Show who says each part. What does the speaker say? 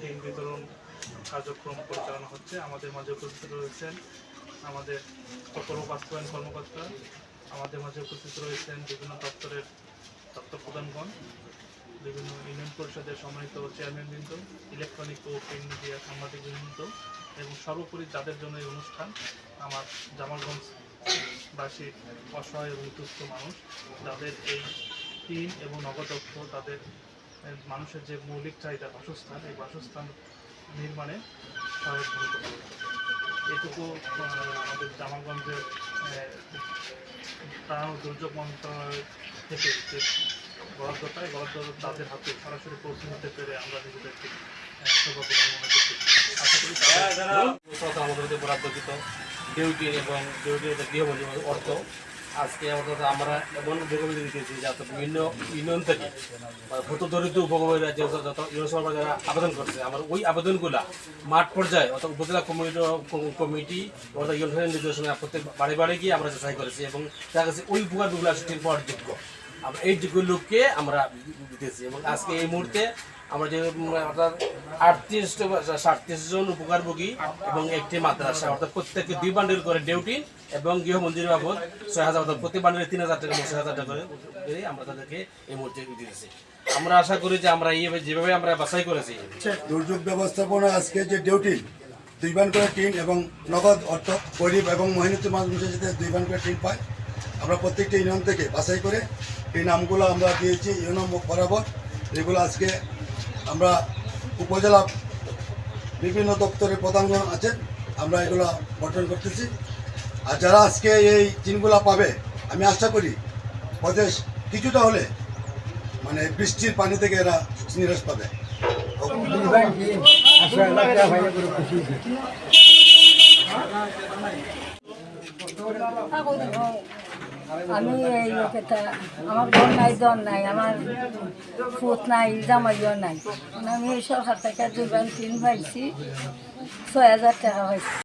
Speaker 1: Team বিতরণ কার্যক্রম পরিচালনা হচ্ছে। আমাদের মাঝে উপস্থিত রয়েছেন আমাদের প্রকল্প বাস্তবায়ন কর্মকর্তা, আমাদের মাঝে উপস্থিত রয়েছেন বিভিন্ন দপ্তরের দপ্তর প্রধানগণ, বিভিন্ন ইউনিয়ন পরিষদের সম্মানিত চেয়ারম্যানবৃন্দ ইলেকট্রনিক ও প্রিন্ট মিডিয়া সাংবাদিকবৃন্দ এবং সর্বোপরি যাদের জন্য এই অনুষ্ঠান, আমার জামালগঞ্জবাসী অসহায় এবং দুস্থ মানুষ, যাদের এই টিন এবং নগদ তাদের মানুষের যে মৌলিক চাহিদা বাসস্থান এই বাসস্থান নির্মাণে সহায়ক ভূমিকা পালন। এটুকু আমাদের জামালগঞ্জের ত্রাণ ও দুর্যোগ মন্ত্রণালয় থেকে যে বরাদ্দটা এই বরাদ্দ তাদের হাতে সরাসরি পৌঁছে নিতে পেরে আমরা নিজেদেরকে আহ, সৌভাগ্য মনে করছি। আশা করি তাদের
Speaker 2: সরকার আমাদের মধ্যে বরাদ্দকৃত। ডিউটি এবং ডিউটি গৃহবন্দী অর্থ। আজকে অর্থাৎ আমরা এমন বেগমিতে দিতেছি যাতে বিভিন্ন ইউনিয়ন থেকে ভূত দরিদ্র উপভোগীরা যে যত ইউনিয়ন যারা আবেদন করছে, আমার ওই আবেদনগুলা মাঠ পর্যায়ে অর্থাৎ উপজেলা কমিটি কমিটি অর্থাৎ ইউনিয়ন নির্দেশনা প্রত্যেক বাড়ি বাড়ি গিয়ে আমরা যাচাই করেছি এবং তার কাছে ওই উপকারগুলো ঠিক পাওয়ার যোগ্য। আমরা এই যোগ্য লোককে আমরা দিতেছি এবং আজকে এই মুহূর্তে আমরা যে অর্থাৎ আটত্রিশ সাতত্রিশ জন উপকারভোগী এবং একটি মাদ্রাসা, অর্থাৎ প্রত্যেককে দুই বান্ডেল করে ডিউটি এবং গৃহমন্দির বাবদ ছয় হাজার, অর্থাৎ প্রতি বান্ডেলে তিন হাজার টাকা ছয় হাজার টাকা করে আমরা তাদেরকে এই মুহূর্তে দিতেছি আমরা আশা করি যে আমরা এইভাবে যেভাবে আমরা বাছাই করেছি।
Speaker 3: দুর্যোগ ব্যবস্থাপনা আজকে যে ডিউটি, দুই বান করে টিন এবং নগদ অর্থ গরিব এবং মহিনত মানুষের যাতে দুই বান করে টিন পায়। আমরা প্রত্যেকটা ইউনিয়ন থেকে বাছাই করে এই নামগুলো আমরা দিয়েছি, ইউনিয়ন বরাবর। এগুলো আজকে আমরা উপজেলা বিভিন্ন দপ্তরের প্রধানগণ আছেন, আমরা এগুলো গঠন করতেছি। আর যারা আজকে এই টিনগুলো পাবে, আমি আশা করি প্রদেশ কিছুটা হলে মানে বৃষ্টির পানি থেকে এরা নিরাশ পাবে।
Speaker 4: আমি এই আমার বোন নাই দন নাই, আমার ফুট নাই, জামাইও নাই। আমি এই সরকার থেকে দুই তিন পাইছি, ছয় হাজার টাকা পাইছি।